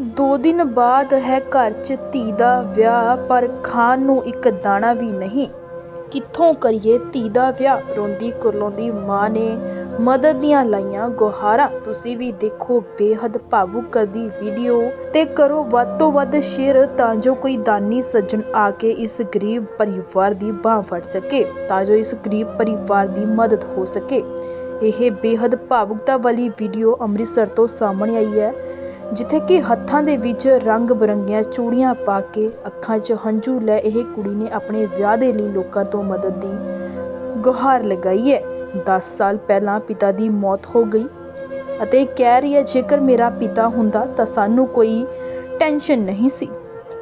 ਦੋ ਦਿਨ ਬਾਅਦ ਹੈ ਘਰ 'ਚ ਧੀ ਦਾ ਵਿਆਹ, ਪਰ ਖਾਣ ਨੂੰ ਇੱਕ ਦਾਣਾ ਵੀ ਨਹੀਂ। ਕਿੱਥੋਂ ਕਰੀਏ ਧੀ ਦਾ ਵਿਆਹ? ਰੋਂਦੀ ਕੁਰਲਾਉਂਦੀ ਮਾਂ ਨੇ ਮਦਦ ਦੀਆਂ ਲਾਈਆਂ ਗੁਹਾਰਾਂ। ਤੁਸੀਂ ਵੀ ਦੇਖੋ, ਬੇਹੱਦ ਭਾਵੁਕ ਕਰਦੀ ਵੀਡੀਓ ਤੇ ਕਰੋ ਵੱਧ ਤੋਂ ਵੱਧ ਸ਼ੇਅਰ ਤਾਂ ਜੋ ਕੋਈ ਦਾਨੀ ਸੱਜਣ ਆ ਕੇ ਇਸ ਗਰੀਬ ਪਰਿਵਾਰ ਦੀ ਬਾਹ ਫੜ ਸਕੇ, ਤਾਂ ਜੋ ਇਸ ਗਰੀਬ ਪਰਿਵਾਰ ਦੀ ਮਦਦ ਹੋ ਸਕੇ। ਇਹ ਬੇਹੱਦ ਭਾਵੁਕਤਾ ਵਾਲੀ ਵੀਡੀਓ ਅੰਮ੍ਰਿਤਸਰ ਤੋਂ ਸਾਹਮਣੇ ਆਈ ਹੈ। ਜਿੱਥੇ ਕਿ ਹੱਥਾਂ ਦੇ ਵਿੱਚ ਰੰਗ ਬਰੰਗੀਆਂ ਚੂੜੀਆਂ ਪਾ ਕੇ ਅੱਖਾਂ 'ਚ ਹੰਝੂ ਲੈ ਇਹ ਕੁੜੀ ਨੇ ਆਪਣੇ ਵਿਆਹ ਦੇ ਲਈ ਲੋਕਾਂ ਤੋਂ ਮਦਦ ਦੀ ਗੁਹਾਰ ਲਗਾਈ ਹੈ। 10 ਸਾਲ ਪਹਿਲਾਂ ਪਿਤਾ ਦੀ ਮੌਤ ਹੋ ਗਈ ਅਤੇ ਕਹਿ ਰਹੀ ਹੈ, ਜੇਕਰ ਮੇਰਾ ਪਿਤਾ ਹੁੰਦਾ ਤਾਂ ਸਾਨੂੰ ਕੋਈ ਟੈਨਸ਼ਨ ਨਹੀਂ ਸੀ।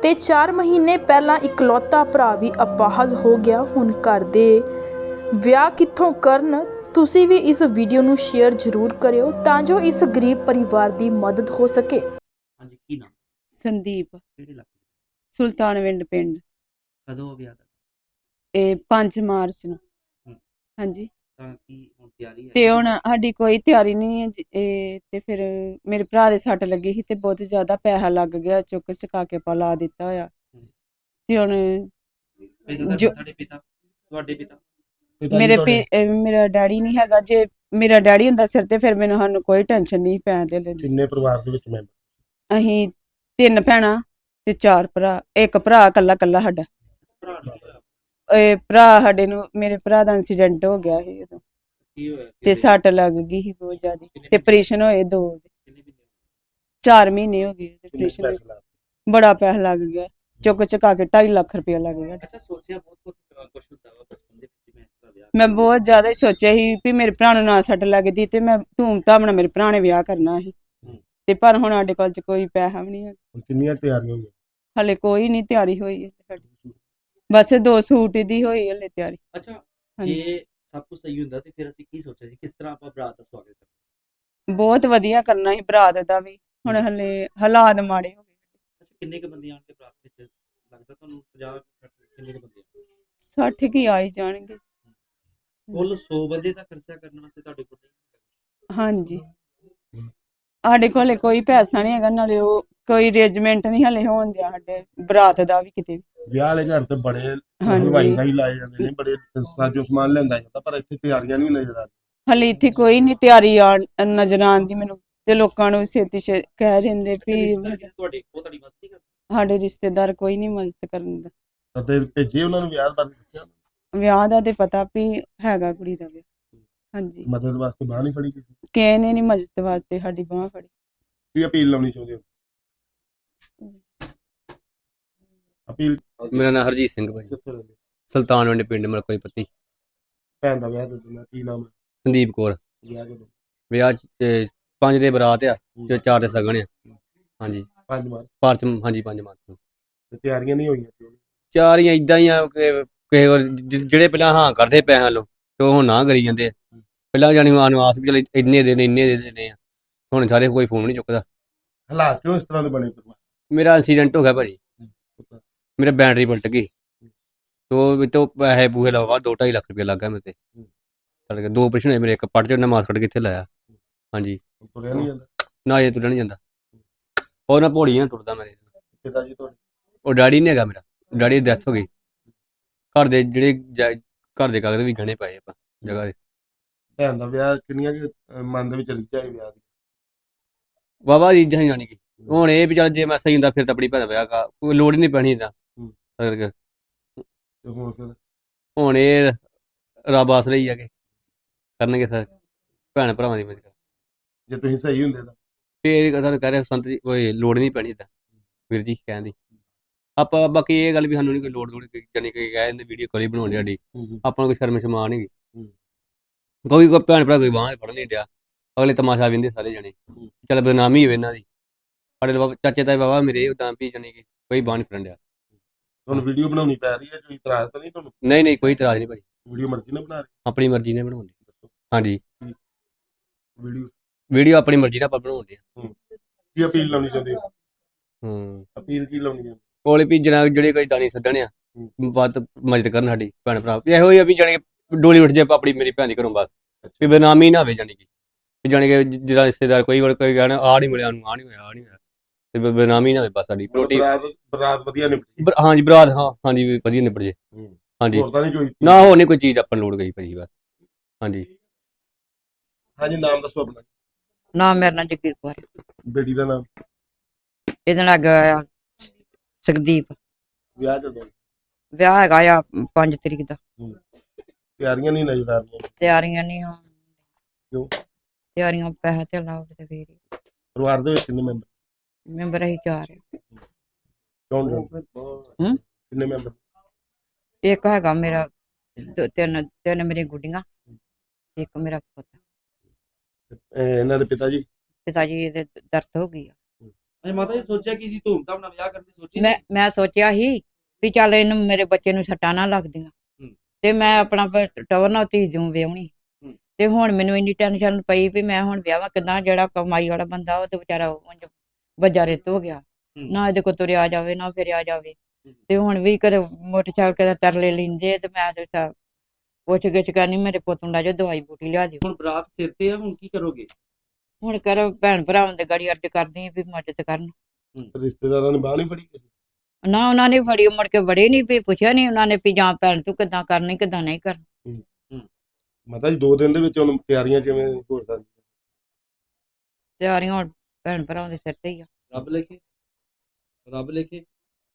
ਤੇ 4 ਮਹੀਨੇ ਪਹਿਲਾਂ ਇਕਲੌਤਾ ਭਰਾ ਵੀ ਅਪਾਹਜ ਹੋ ਗਿਆ। ਹੁਣ ਘਰ ਦੇ ਵਿਆਹ ਕਿੱਥੋਂ ਕਰਨ ਤੁਸੀਂ ਵੀ ਇਸ ਵੀਡੀਓ ਨੂੰ ਸ਼ੇਅਰ ਜ਼ਰੂਰ ਕਰਿਓ ਤਾਂ ਜੋ ਇਸ ਗਰੀਬ ਪਰਿਵਾਰ ਦੀ ਮਦਦ ਹੋ ਸਕੇ। ਹਾਂਜੀ ਕੀ ਨਾਮ? ਸੰਦੀਪ। ਕਿਹੜੇ ਇਲਾਕੇ ਸੁਲਤਾਨਵਿੰਡ ਪਿੰਡ। ਕਦੋਂ ਹੋ ਵਿਆਹ ਦਾ? ਇਹ 5 ਮਾਰਚ ਨੂੰ। ਹਾਂਜੀ। ਤਾਂ ਕੀ ਹੁਣ ਤਿਆਰੀ ਹੈ? ਤੇ ਹੁਣ ਸਾਡੀ ਕੋਈ ਤਿਆਰੀ ਨਹੀਂ ਹੈ ਜੀ, ਇਹ ਤੇ ਫਿਰ ਮੇਰੇ ਭਰਾ ਦੇ ਸੱਟ ਲੱਗੀ ਸੀ ਤੇ ਬਹੁਤ ਜ਼ਿਆਦਾ ਪੈਸਾ ਲੱਗ ਗਿਆ ਚੁੱਕ ਚਕਾ ਕੇ ਪਾ ਲਾ ਦਿੱਤਾ ਹੋਇਆ। ਤੇ ਹੁਣ ਪਹਿਲਾਂ ਜੋ- ਤੁਹਾਡੇ ਪਿਤਾ? ਤੁਹਾਡੇ ਪਿਤਾ? ਮੇਰੇ ਪੇ- ਅਹ ਮੇਰਾ ਡੈਡੀ ਨਹੀਂ ਹੈਗਾ ਜੇ ਮੇਰਾ ਡੈਡੀ ਹੁੰਦਾ ਸਿਰ ਤੇ ਫਿਰ ਮੈਨੂੰ ਸਾਨੂੰ ਕੋਈ ਟੈਨਸ਼ਨ ਨਹੀਂ ਪੈਣ ਦੇ ਲੈਂਦੀ ਕਿੰਨੇ ਪਰਿਵਾਰ ਦੇ ਵਿੱਚ ਮੈਂਬਰ ਅਸੀਂ ਤਿੰਨ ਭੈਣਾਂ ਤੇ ਚਾਰ ਭਰਾ ਇੱਕ ਭਰਾ ਇਕੱਲਾ ਇਕੱਲਾ ਸਾਡਾ। ਇਹ ਭਰਾ ਸਾਡੇ ਨੂੰ ਮੇਰੇ ਭਰਾ ਦਾ ਇਨਸੀਡੈਂਟ ਹੋ ਗਿਆ ਸੀ ਉਦੋਂ। ਕੀ ਹੋਇਆ? ਤੇ ਸੱਟ ਲੱਗ ਗਈ ਸੀ ਬਹੁਤ ਜ਼ਿਆਦਾ। ਤੇ ਆਪਰੇਸ਼ਨ ਹੋਏ ਦੋ ਕਿੰਨੇ ਮਹੀਨੇ ਹੋਏ? 4 ਮਹੀਨੇ ਹੋ ਗਏ ਕਿੰਨੇ ਆਪਰੇਸ਼ਨ ਪੈਸੇ ਬੜਾ ਪੈਸਾ ਲੱਗ ਗਿਆ। ਚੁੱਕ ਚਕਾ ਕੇ 2.5 ਲੱਖ ਰੁਪਇਆ ਲੱਗ ਗਿਆ। ਅੱਛਾ ਸੋਚਿਆ ਬਹੁਤ ਕੁਝ ਕੁਝ ਹੁੰਦਾ ਵਾ ਬਚਪਨ ਦੇ ਮੈਂ ਬਹੁਤ ਜ਼ਿਆਦਾ ਹੀ ਸੋਚਿਆ ਸੀ ਵੀ ਮੇਰੇ ਭਰਾ ਨੂੰ ਨਾ ਸੱਟ ਲੱਗਦੀ ਤੇ ਮੈਂ ਧੂਮ ਧਾਮ ਨਾਲ ਮੇਰੇ ਭਰਾ ਨੇ ਵਿਆਹ ਕਰਨਾ ਸੀ। ਤੇ ਪਰ ਹੁਣ ਸਾਡੇ ਕੋਲ ਚ ਕੋਈ ਪੈਸਾ ਵੀ ਨਹੀਂ ਹੈ ਕਿੰਨੀਆਂ ਤਿਆਰੀਆਂ ਹੋਈਆਂ? ਹਲੇ ਕੋਈ ਨਹੀਂ ਤਿਆਰੀ ਹੋਈ ਹੈ ਸਾਡੀ। ਬਸ ਦੋ ਸੂਟ ਦੀ ਹੋਈ ਹਲੇ ਤਿਆਰੀ। ਅੱਛਾ। ਜੇ ਸਭ ਕੁਝ ਸਹੀ ਹੁੰਦਾ ਤੇ ਫਿਰ ਅਸੀਂ ਕੀ ਸੋਚਿਆ ਸੀ? ਕਿਸ ਤਰ੍ਹਾਂ ਆਪਾਂ ਬਰਾਤ ਦਾ ਸਵਾਗਤ ਕਰਾਂਗੇ ਬਹੁਤ ਵਧੀਆ ਕਰਨਾ ਸੀ ਬਰਾਤ ਦਾ ਵੀ। ਹੁਣ ਹਲੇ ਹਾਲਾਤ ਮਾੜੇ ਹੋ ਗਏ। ਅੱਛਾ ਕਿੰਨੇ ਕ ਬੰਦੇ ਆਣਗੇ ਬਰਾਤ ਵਿੱਚ? ਲੱਗਦਾ ਤੁਹਾਨੂੰ 50 ਕਿੰਨੇ ਕ ਬੰਦੇ 60 ਕੀ ਆਈ ਜਾਣਗੇ। ਕੁੱਲ 100 ਬੰਦੇ ਦਾ ਖਰਚਾ ਕਰਨ ਵਾਸਤੇ ਤੁਹਾਡੇ ਕੋਲ ਨਹੀਂ ਹਾਂਜੀ। ਸਾਡੇ ਕੋਲੇ ਕੋਈ ਪੈਸਾ ਨਹੀਂ ਹੈਗਾ ਨਾਲੇ ਉਹ ਕੋਈ ਅਰੇਂਜਮੈਂਟ ਨਹੀਂ ਹਲੇ ਹੋਣ ਦਿਆ ਸਾਡੇ ਬਰਾਤ ਦਾ ਵੀ ਕਿਤੇ ਵੀ। ਵਿਆਹ ਵਾਲੇ ਘਰ ਤੇ ਬੜੇ ਹਾਂਜੀ। ਹਲਵਾਈ ਦਾ ਹੀ ਲਾਏ ਜਾਂਦੇ ਨੇ ਬੜੇ ਸਾਜੋ ਸਮਾਨ ਲੈਂਦਾ ਜਾਂਦਾ ਪਰ ਇੱਥੇ ਤਿਆਰੀਆਂ ਨਹੀਂ ਨਜ਼ਰ ਆ ਹਲੇ ਇੱਥੇ ਕੋਈ ਨਹੀਂ ਤਿਆਰੀ ਆਣ ਨਜ਼ਰ ਆਉਂਦੀ ਮੈਨੂੰ ਤੇ ਲੋਕਾਂ ਨੂੰ ਛੇਤੀ ਛੇ ਕਹਿ ਦਿੰਦੇ ਵੀ ਤੁਹਾਡੇ ਉਹ ਤੁਹਾਡੀ ਮਦਦ ਨਹੀਂ ਕਰਦੇ? ਸਾਡੇ ਰਿਸ਼ਤੇਦਾਰ ਕੋਈ ਨਹੀਂ ਮਦਦ ਕਰਨ ਦਾ ਤੇ ਭੇਜੇ ਉਹਨਾਂ ਨੂੰ ਵਿਆਹ ਬਾਰੇ ਦੱਸਿਆ ਵਿਆਹ ਦਾ ਤੇ ਪਤਾ ਵੀ ਹੈਗਾ ਕੁੜੀ ਦਾ ਵਿਆਹ ਹਾਂਜੀ। ਮਦਦ ਵਾਸਤੇ ਬਾਹ ਨਹੀਂ ਫੜੀ ਕਿਸੇ? ਕਿਸੇ ਨੇ ਨਹੀਂ ਮਦਦ ਵਾਸਤੇ ਸਾਡੀ ਬਾਹ ਫੜੀ। ਕੀ ਅਪੀਲ ਲਾਉਣੀ ਚਾਹੁੰਦੇ ਹੋ? ਅਪੀਲ ਮੇਰਾ ਨਾਮ ਹਰਜੀਤ ਸਿੰਘ ਭਾਈ ਕਿੱਥੇ ਰਹਿੰਦੇ ਸੁਲਤਾਨਵਿੰਡ ਪਿੰਡ ਮਲਕੋਈ ਪੱਤੀ। ਭੈਣ ਦਾ ਵਿਆਹ ਦੱਸਣਾ ਕੀ ਨਾਮ ਹੈ? ਸੰਦੀਪ ਕੌਰ। ਵਿਆਹ ਕਦੋਂ? ਵਿਆਹ ਚ ਤੇ ਪੰਜ ਦੇ ਬਰਾਤ ਆ ਤੇ ਚਾਰ ਦੇ ਸਗਣ ਆ। ਹਾਂਜੀ। ਪੰਜ ਮਾਰ ਪਾਰਚ ਹਾਂਜੀ ਪੰਜ ਮਾਰਚ ਨੂੰ। ਤੇ ਤਿਆਰੀਆਂ ਨਹੀਂ ਹੋਈਆਂ? ਕਿਉਂ? ਚਾਰ ਹੀ ਇਦਾਂ ਹੀ ਆ ਕਿ ਕਿਸੇ ਜ- ਜਿਹੜੇ ਪਹਿਲਾਂ ਹਾਂ ਕਰਦੇ ਪੈਸਿਆਂ ਲੋ ਤੇ ਉਹ ਹੁਣ ਨਾ ਕਰੀ ਜਾਂਦੇ ਆ। ਪਹਿਲਾਂ ਜਾਨੀ ਆਸ ਵੀ ਚਲ ਇੰਨੇ ਦੇ ਨੇ ਇੰਨੇ ਦੇ ਦੇਣੇ ਆ। ਹੁਣ ਸਾਰੇ ਕੋਈ ਫੋਨ ਨਹੀਂ ਚੁੱਕਦਾ। ਹਾਲਾਤ ਕਿਉਂ ਇਸ ਤਰ੍ਹਾਂ ਦੇ ਬਣੇ ਪਰਿਵਾਰ ਮੇਰਾ ਐਕਸੀਡੈਂਟ ਹੋ ਗਿਆ ਭਾਜੀ। ਮੇਰਾ ਬੈਟਰੀ ਪਲਟ ਗਈ। ਤੋ ਵੀ ਤੋਂ ਪੈਸੇ ਪੂਹੇ ਲਵਾ 2.5 ਲੱਖ ਰੁਪਏ ਲੱਗਾ ਮੇਰੇ ਤੇ। ਤੜ ਕੇ ਦੋ ਆਪਰੇਸ਼ਨ ਹੋਏ ਮੇਰੇ ਇੱਕ ਪੱਟ ਚ ਉਹਨੇ ਮਾਸ ਕੱਢ ਕੇ ਇੱਥੇ ਲਾਇਆ। ਹਾਂਜੀ। ਤੁਰਿਆ ਨਹੀਂ ਜਾਂਦਾ? ਨਾ ਇਹ ਤੁਰਨ ਨਹੀਂ ਜਾਂਦਾ। ਉਹ ਨਾ ਭੋੜੀਆਂ ਤੁਰਦਾ ਮੇਰੇ। ਪਿਤਾ ਜੀ ਤੁਹਾਡੇ? ਉਹ ਡੈਡੀ ਨਹੀਂ ਹੈਗਾ ਮੇਰਾ। ਡੈਡੀ ਦੀ ਡੈਥ ਹੋ ਗਈ। ਘਰ ਦੇ ਜਿਹੜੇ ਘਰ ਦੇ ਕਾਗਜ਼ ਵੀ ਗਹਿਣੇ ਪਏ ਆਪਾਂ ਜਗ੍ਹਾ ਦੇ। ਭੈਣ ਦਾ ਵਿਆਹ ਕਿੰਨੀਆਂ ਕੁ, ਮਨ ਦੇ ਵਿੱਚ ਰੀਝਾਂ ਹੈ ਵਿਆਹ ਦੀ? ਵਾਵਾ ਰੀਝਾਂ ਹੀ ਜਾਣੀ ਕਿ। ਹੁਣ ਇਹ ਵੀ ਚੱਲ ਜੇ ਮੈਂ ਸਹੀ ਹੁੰਦਾ ਫਿਰ ਤਾਂ ਆਪਣੀ ਭੈਣ ਦਾ ਵਿਆਹ ਕਰ ਕੋਈ ਲੋੜ ਹੀ ਨਹੀਂ ਪੈਣੀ ਤਾਂ ਹੂੰ। ਕਰਕੇ ਤੇ ਹੁਣ ਫਿਰ? ਹੁਣ ਇਹ ਰੱਬ ਆਸ ਰਹੀ ਆ ਕਿ ਕਰਨਗੇ ਸਰ ਭੈਣ ਭਰਾਵਾਂ ਦੀ ਮਦਦ ਜੇ ਤੁਸੀਂ ਸਹੀ ਹੁੰਦੇ ਤਾਂ? ਫੇਰ ਤੁਹਾਨੂੰ ਕਹਿ ਰਿਹਾ ਸੰਤ ਜੀ ਕੋਈ ਲੋੜ ਨਹੀਂ ਪੈਣੀ ਤਾਂ ਵੀਰ ਜੀ ਕਹਿਣ ਦੀ। ਆਪਾਂ ਬਾਕੀ ਇਹ ਗੱਲ ਵੀ ਸਾਨੂੰ ਨਹੀਂ ਕੋਈ ਲੋੜ ਲੋੜ ਜਾਨੀ ਕਿ ਕਹਿ ਦਿੰਦੇ ਵੀਡੀਓ ਕਾਲ ਹੀ ਬਣਾਉਣੀ ਸਾਡੀ। ਆਪਾਂ ਨੂੰ ਕੋਈ ਸ਼ਰਮ ਸ਼ਮਾ ਨਹੀਂ। ਕੋਈ ਕੋਈ ਭੈਣ ਭਰਾ ਕੋਈ ਬਾਂਹ ਫੜ ਨਹੀਂ ਡਿਆ। ਅਗਲੇ ਤਮਾਸ਼ਾ ਵਿੰਦੇ ਸਾਰੇ ਜਣੇ। ਚੱਲ ਬਦਨਾਮੀ ਹੋਵੇ ਇਹਨਾਂ ਦੀ। ਸਾਡੇ ਬਾਬਾ ਚਾਚੇ ਤਾਏ ਬਾਬਾ ਮੇਰੇ ਉਦਾਂ ਵੀ ਜਾਨੀ ਕਿ ਕੋਈ ਬਾਂਹ ਨਹੀਂ ਫੜਨ ਡਿਆ। ਤੁਹਾਨੂੰ ਵੀਡੀਓ ਬਣਾਉਣੀ ਪੈ ਰਹੀ ਹੈ ਕੋਈ ਇਤਰਾਜ਼ ਤਾਂ ਨਹੀਂ ਤੁਹਾਨੂੰ? ਨਹੀਂ ਨਹੀਂ ਕੋਈ ਇਤਰਾਜ਼ ਨਹੀਂ ਭਾਈ ਵੀਡੀਓ ਮਰਜ਼ੀ ਨਾਲ ਬਣਾ ਰਹੇ ਆਪਣੀ ਮਰਜ਼ੀ ਨਾਲ ਬਣਾਉਂਦੇ। ਹਾਂਜੀ। ਵੀਡੀਓ ਵੀਡੀਓ ਆਪਣੀ ਮਰਜ਼ੀ ਨਾਲ ਆਪਾਂ ਬਣਾਉਂਦੇ ਆ ਕੀ ਅਪੀਲ ਲਾਉਣੀ ਚਾਹੁੰਦੇ ਹੋ? ਹੂੰ। ਅਪੀਲ ਕੀ ਲਾਉਣੀ ਹੈ? ਕੋਲੇ ਵੀ ਜਨਾ ਜਿਹੜੇ ਕੋਈ ਦਾਨੀ ਸੱਦਣ ਆ। ਵੱਧ ਮਦਦ ਕਰਨ ਸਾਡੀ ਭੈਣ ਭਰਾ। ਵੀ ਇਹੋ ਹੀ ਆ ਵੀ ਜਾਣੀ ਕਿ ਡੋਲੀ ਉੱਠ ਜੇ ਆਪਾਂ ਆਪਣੀ ਮੇਰੀ ਭੈਣ ਦੀ ਘਰੋਂ ਬਾਅਦ ਵੀ ਬਦਨਾਮੀ ਨਾ ਹੋਵੇ ਜਾਣੀ ਕਿ। ਵੀ ਜਾਣੀ ਕਿ ਜਿਹੜਾ ਰਿਸ਼ਤੇਦਾਰ ਕੋਈ ਵਾਰ ਕੋਈ ਕਹਿਣਾ ਆ ਨਹੀਂ ਮਿਲਿਆ ਨੂੰ ਆ ਨਹੀਂ ਹੋਇਆ ਆ ਨਹੀਂ ਹੋਇਆ। ਤੇ ਬ- ਬਦਨਾਮੀ ਨਾ ਹੋਵੇ ਬਸ ਸਾਡੀ ਰੋਟੀ। ਬਰਾਤ ਬਰਾਤ ਵਧੀਆ ਨਿਪਟੀ ਹਾਂਜੀ ਬਰਾਤ ਹਾਂ ਹਾਂਜੀ ਵਧੀਆ ਨਿਬੜ ਜੇ। ਹੂੰ। ਹਾਂਜੀ। ਹੋਰ ਤਾਂ ਨਹੀਂ ਕੋਈ? ਨਾ ਹੋਰ ਨਹੀਂ ਕੋਈ ਚੀਜ਼ ਆਪਾਂ ਲੋੜ ਗਈ ਭਾਜੀ ਬਸ। ਹਾਂਜੀ। ਹਾਂਜੀ ਨਾਮ ਦੱਸੋ ਆਪਣਾ। ਨਾਮ ਮੇਰਾ ਨਾਂ ਜਗੀਰ ਹੈ। ਬੇਟੀ ਦਾ ਨਾਮ? ਇਹਦੇ ਆ ਸੁਖਦੀਪ। ਵਿਆਹ ਜਦੋਂ ਵਿਆਹ ਹੈਗਾ ਆ 5 ਤਰੀਕ ਦਾ। ਤਿਆਰੀਆਂ ਨਹੀਂ ਨਜ਼ਰ ਆ ਰਹੀਆਂ? ਤਿਆਰੀਆਂ ਨਹੀਂ ਹੋਣ ਕਿਉਂ? ਤਿਆਰੀਆਂ ਪੈਸਾ ਤੇ ਲਾਉ ਤੇ ਫੇਰ ਹੀ। ਪਰਿਵਾਰ ਦੇ ਵਿੱਚ ਕਿੰਨੇ ਮੈਂਬਰ? ਮੈਂਬਰ ਅਸੀਂ ਚਾਰ ਆ। ਕੌਣ ਕੌਣ? ਹੂੰ? ਕਿੰਨੇ ਮੈਂਬਰ? ਇੱਕ ਹੈਗਾ ਮੇਰਾ ਦੋ- ਤਿੰਨ ਤਿੰਨ ਮੇਰੀਆਂ ਗੁੱਡੀਆਂ ਇੱਕ ਮੇਰਾ ਪੁੱਤ। ਇਹ ਇਹਨਾਂ ਦੇ ਪਿਤਾ ਜੀ? ਪਿਤਾ ਜੀ ਦੇ ਦਰਦ ਹੋ ਗਈ ਆ। ਅਜੇ ਮਾਤਾ ਜੀ ਸੋਚਿਆ ਕਿ ਸੀ ਧੂਮਧਾਮ ਨਾਲ ਵਿਆਹ ਕਰਨ ਦੀ ਸੋਚੀ ਮੈਂ ਮੈਂ ਸੋਚਿਆ ਸੀ ਵੀ ਚੱਲ ਇਹਨੂੰ ਮੇਰੇ ਬੱਚੇ ਨੂੰ ਸੱਟਾਂ ਨਾ ਲੱਗਦੀਆਂ ਹੂੰ। ਤੇ ਮੈਂ ਆਪਣਾ ਟਵਰ ਨਾਲ ਧੀ ਦੂੰ ਵਿਆਹਣੀ। ਹੂੰ। ਤੇ ਹੁਣ ਮੈਨੂੰ ਇੰਨੀ ਟੈਨਸ਼ਨ ਪਈ ਵੀ ਮੈਂ ਹੁਣ ਵਿਆਹਾਂ ਕਿਦਾਂ ਜਿਹੜਾ ਕਮਾਈ ਵਾਲਾ ਬੰਦਾ ਉਹ ਤੇ ਵਿਚਾਰਾ ਉਂਝ ਬੱਜਾ ਰਿੱਤ ਹੋ ਗਿਆ। ਹੂੰ। ਨਾ ਇਹਦੇ ਕੋਲ ਤੁਰਿਆ ਜਾਵੇ ਨਾ ਫਿਰਿਆ ਜਾਵੇ। ਤੇ ਹੁਣ ਵੀ ਕਦੇ ਮੋਟਰਸਾਈਕਲ ਤੇ ਤਰਲੇ ਲੈਂਦੇ ਤੇ ਮੈਂ ਤੇ ਪੁੱਛ ਗਿੱਛ ਕਰਨੀ ਮੇਰੇ ਪੁੱਤ ਨੂੰ ਲੈ ਜਾ ਦਵਾਈ ਬੂਟੀ ਲਿਆ ਦਿਓ। ਹੁਣ ਬਰਾਤ ਸਿਰ ਤੇ ਆ ਹੁਣ ਕੀ ਕਰੋਗੇ? ਹੁਣ ਕਰ ਭੈਣ ਭਰਾਵਾਂ ਦੇ ਗੜੀ ਅਰਜ ਕਰਦੀ ਵੀ ਮਦਦ ਕਰਨ। ਰਿਸ਼ਤੇਦਾਰਾਂ ਨੇ ਬਾਹ ਨਹੀਂ ਫੜੀ ਕਿਸੇ? ਨਾ ਉਹਨਾਂ ਨੇ ਫੜੀ ਮੁੜ ਕੇ ਬੜੇ ਨਹੀਂ ਵੀ ਪੁੱਛਿਆ ਨਹੀਂ ਉਹਨਾਂ ਨੇ ਵੀ ਜਾਂ ਭੈਣ ਤੂੰ ਕਿਦਾਂ ਕਰਨੀ ਕਿਦਾਂ ਨਹੀਂ ਕਰਨੀ। ਮਾਤਾ ਜੀ ਦੋ ਦਿਨ ਦੇ ਵਿੱਚ ਹੁਣ ਤਿਆਰੀਆਂ ਕਿਵੇਂ ਹੋ ਸਕਦੀਆਂ? ਤਿਆਰੀਆਂ ਹੁਣ ਭੈਣ ਭਰਾਵਾਂ ਦੇ ਸਿਰ ਤੇ ਹੀ ਆ। ਰੱਬ ਲਿਖੇ ਰੱਬ ਲਿਖੇ।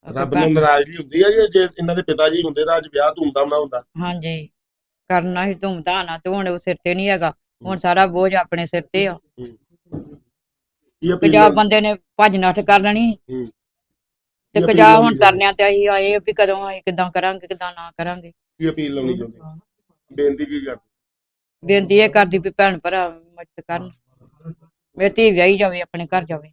ਰੱਬ ਨੂੰ ਨਾਰਾਜ਼ਗੀ ਹੁੰਦੀ ਹੈ ਜੇ ਇਹਨਾਂ ਦੇ ਪਿਤਾ ਜੀ ਹੁੰਦੇ ਤਾਂ ਅੱਜ ਵਿਆਹ ਧੂਮਧਾਮ ਨਾਲ ਹੁੰਦਾ। ਹਾਂਜੀ ਕਰਨਾ ਹੀ ਧੂਮਧਾਮ ਨਾਲ ਤੇ ਹੁਣ ਉਹ ਸਿਰ ਤੇ ਨਹੀਂ ਹੈਗਾ। ਹੁਣ ਸਾਰਾ ਬੋਝ ਆਪਣੇ ਸਿਰ ਤੇ ਆ। ਅਪੀਲ ਜਾਂ ਬੰਦੇ ਨੇ ਭੱਜ ਨੱਠ ਕਰ ਲੈਣੀ। ਤੇ ਅਪੀਲ ਹੁਣ ਤਰਨਿਆਂ ਤੇ ਅਸੀਂ ਆਏ ਵੀ ਕਦੋਂ ਅਸੀਂ ਕਿਦਾਂ ਕਰਾਂਗੇ ਕਿਦਾਂ ਨਾ ਕਰਾਂਗੇ। ਕੀ ਅਪੀਲ ਲਾਉਣੀ ਚਾਹੁੰਦੇ? ਬੇਨਤੀ ਕੀ ਕਰਦੇ ਬੇਨਤੀ ਇਹ ਕਰਦੀ ਵੀ ਭੈਣ ਭਰਾ ਮਦਦ ਕਰਨ। ਮੇਰੀ ਧੀ ਵਿਆਹੀ ਜਾਵੇ ਆਪਣੇ ਘਰ ਜਾਵੇ।